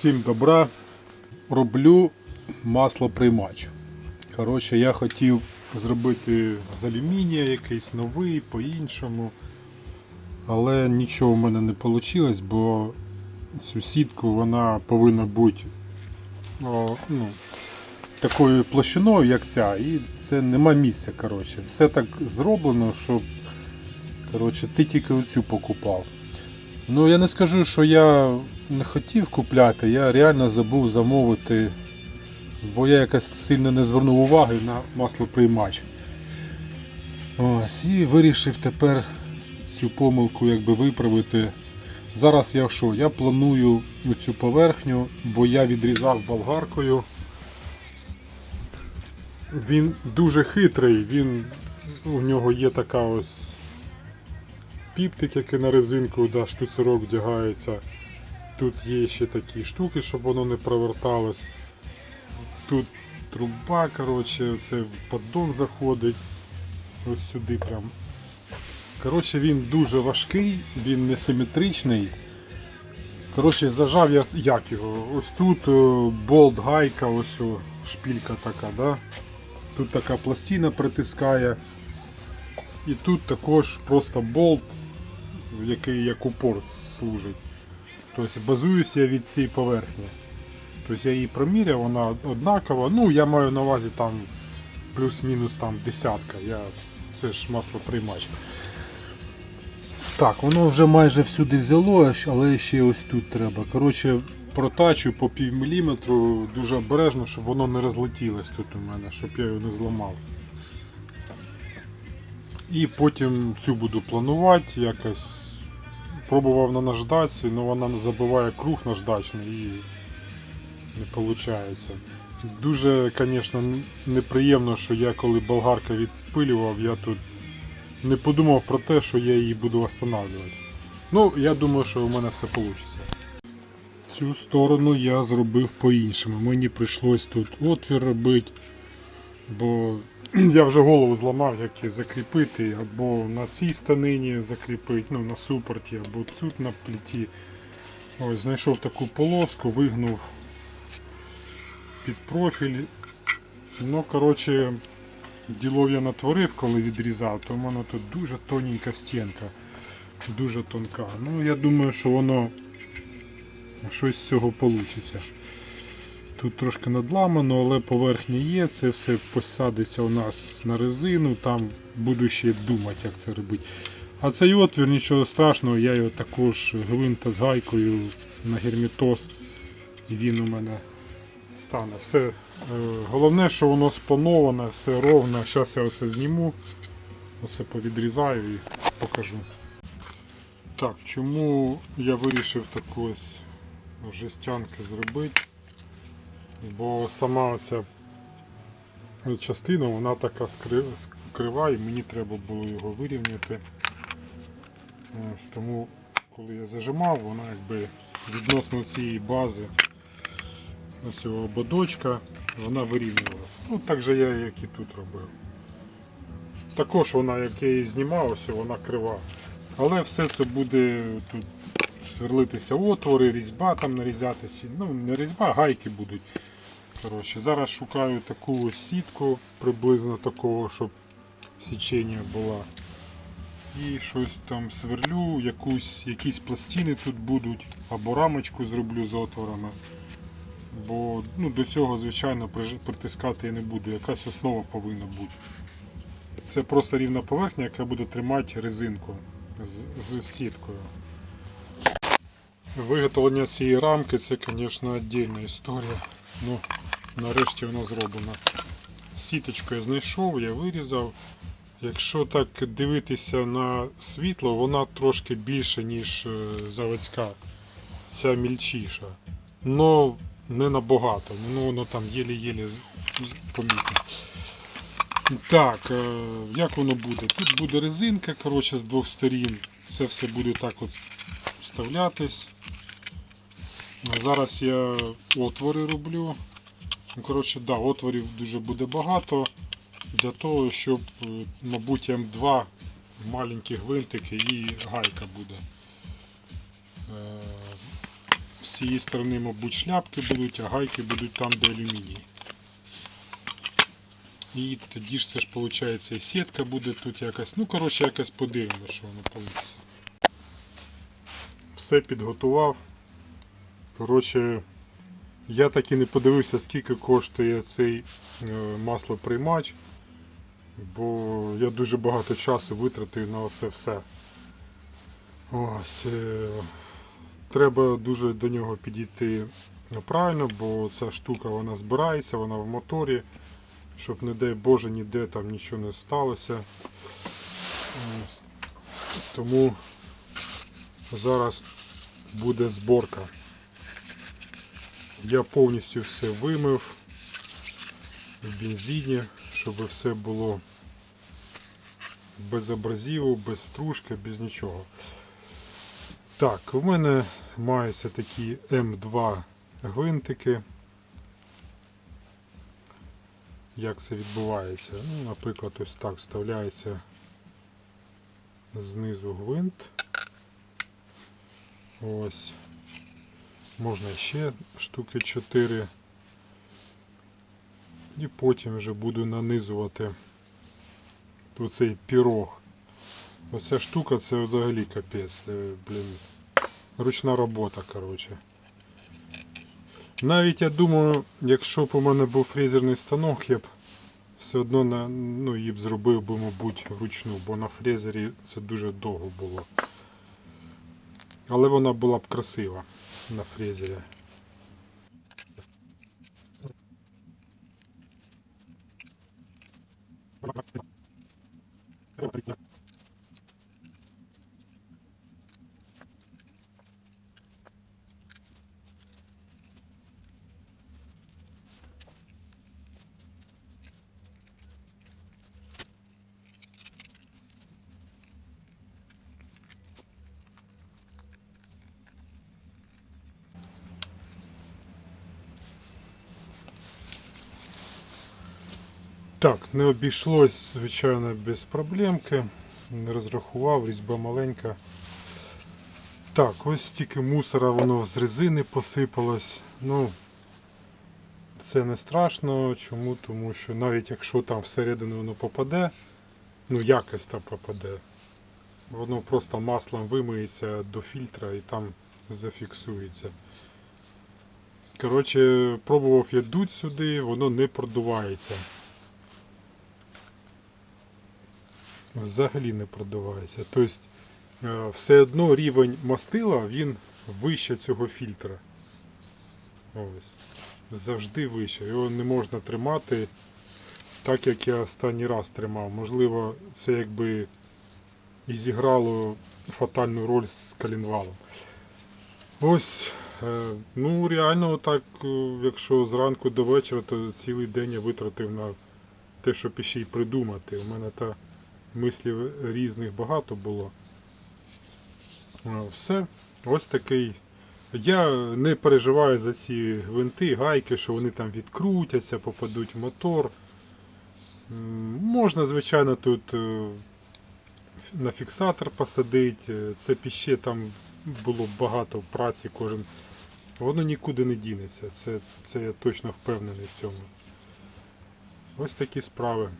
Всім добра. Роблю маслоприймач. Коротше, я хотів зробити з алюмінія якийсь новий, по-іншому. Але нічого в мене не вийшло, бо цю сітку вона повинна бути ну, такою площиною, як ця, і це нема місця. Коротше. Все так зроблено, щоб коротше, ти тільки оцю покупав. Ну я не скажу, що я не хотів купляти, я реально забув замовити, бо я якось сильно не звернув уваги на маслоприймач. Ось, і вирішив тепер цю помилку якби виправити. Зараз я що? Я планую цю поверхню, бо я відрізав болгаркою. Він дуже хитрий, він, у нього є така ось піптик, який на резинку, да, штуцерок вдягається. Тут є ще такі штуки, щоб воно не проверталось. Тут труба, коротше, це в поддон заходить. Ось сюди прям. Коротше, він дуже важкий, він несиметричний. Коротше, зажав я як його. Ось тут е, болт гайка, ось шпілька така, да? Тут така пластина притискає. І тут також просто болт, який як упор служить. Тобто базуюсь я від цієї поверхні. Тобто я її проміряв, вона однакова. Ну, я маю на увазі там плюс-мінус там десятка. Я... Це ж маслоприймач. Так, воно вже майже всюди взяло, але ще ось тут треба. Коротше, протачу по пів міліметру дуже обережно, щоб воно не розлетілось тут у мене, щоб я його не зламав. І потім цю буду планувати якось. Пробував на наждачці, але вона забиває круг наждачний і не виходить. Дуже, звісно, неприємно, що я коли болгарка відпилював, я тут не подумав про те, що я її буду встановлювати. Ну, я думаю, що в мене все вийде. Цю сторону я зробив по-іншому. Мені прийшлось тут отвір робити, бо я вже голову зламав, як її закріпити, або на цій станині закріпити, ну на супорті, або тут на пліті. Ось, знайшов таку полоску, вигнув під профіль. Ну, коротше, ділов я натворив, коли відрізав, то в мене тут дуже тоненька стінка, дуже тонка. Ну, я думаю, що воно щось з цього вийде. Тут трошки надламано, але поверхня є, це все посадиться у нас на резину, там буду ще думати, як це робити. А цей отвір, нічого страшного, я його також гвинта з гайкою на гермітоз, і він у мене стане. Все, е, головне, що воно сплановане, все ровно. Зараз я все зніму, оце повідрізаю і покажу. Так, чому я вирішив таку ось жестянки зробити? Бо сама оця частина вона така скри- скрива і мені треба було його вирівняти. Ось, тому коли я зажимав, вона якби відносно цієї бази цього ободочка, вона вирівнювалася. Ну так же я як і тут робив. Також вона, як я її знімав, ось вона крива. Але все це буде тут сверлитися отвори, різьба там нарізатися. Ну, не різьба, гайки будуть. Коротше, зараз шукаю таку сітку приблизно такого, щоб січення була. І щось там сверлю, якусь, якісь пластини тут будуть, або рамочку зроблю з отворами. Бо ну, до цього, звичайно, притискати я не буду. Якась основа повинна бути. Це просто рівна поверхня, яка буде тримати резинку з, з сіткою. Виготовлення цієї рамки це, звісно, віддільна історія. Ну, нарешті вона зроблена. Сіточку я знайшов, я вирізав. Якщо так дивитися на світло, вона трошки більше, ніж е, заводська, ця мільчіша. Но не набагато, ну воно там єлі-єлі помітно. Так, е, як воно буде? Тут буде резинка коротше, з двох сторін. Це все буде так от вставлятись. Зараз я отвори роблю. Ну, коротше, да, отворів дуже буде багато. Для того, щоб, е, мабуть, М2 маленькі гвинтики і гайка буде. Е, цієї сторони, мабуть, шляпки будуть, а гайки будуть там, де алюміній. І тоді ж це ж виходить і сітка буде тут якась. Ну, коротше, якось подивимося, що воно вийде. Все підготував. Коротше, я так і не подивився, скільки коштує цей е, маслоприймач, бо я дуже багато часу витратив на це все. Ось. е, Треба дуже до нього підійти правильно, бо ця штука вона збирається, вона в моторі, щоб, не дай Боже, ніде там нічого не сталося. Тому зараз буде зборка. Я повністю все вимив в бензині, щоб все було без абразиву, без стружки, без нічого. Так, у мене маються такі М2 гвинтики. Як це відбувається? Ну, наприклад, ось так вставляється знизу гвинт. Ось. Можна ще штуки 4. І потім вже буду нанизувати тут цей пірог. Оця штука це взагалі капець. Е, Блін. Ручна робота, коротше. Навіть я думаю, якщо б у мене був фрезерний станок, я б все одно на, ну, її б зробив би, мабуть, вручну, бо на фрезері це дуже довго було. Але вона була б красива на фрезері. Так, не обійшлось, звичайно, без проблемки. Не розрахував, різьба маленька. Так, ось стільки мусора воно з резини посипалось. Ну, це не страшно. Чому? Тому що навіть якщо там всередину воно попаде, ну якось там попаде, воно просто маслом вимиється до фільтра і там зафіксується. Коротше, пробував я дуть сюди, воно не продувається. Взагалі не продувається. Тобто е, все одно рівень мастила він вище цього фільтра. Ось. Завжди вище. Його не можна тримати так, як я останній раз тримав. Можливо, це якби і зіграло фатальну роль з калінвалом. Ось, е, ну реально так, е, якщо зранку до вечора, то цілий день я витратив на те, щоб іще й придумати. У мене та мислів різних багато було. Все, ось такий. Я не переживаю за ці гвинти, гайки, що вони там відкрутяться, попадуть в мотор. Можна, звичайно, тут е, на фіксатор посадити. Це піще там було багато праці кожен. Воно нікуди не дінеться. Це, це я точно впевнений в цьому. Ось такі справи.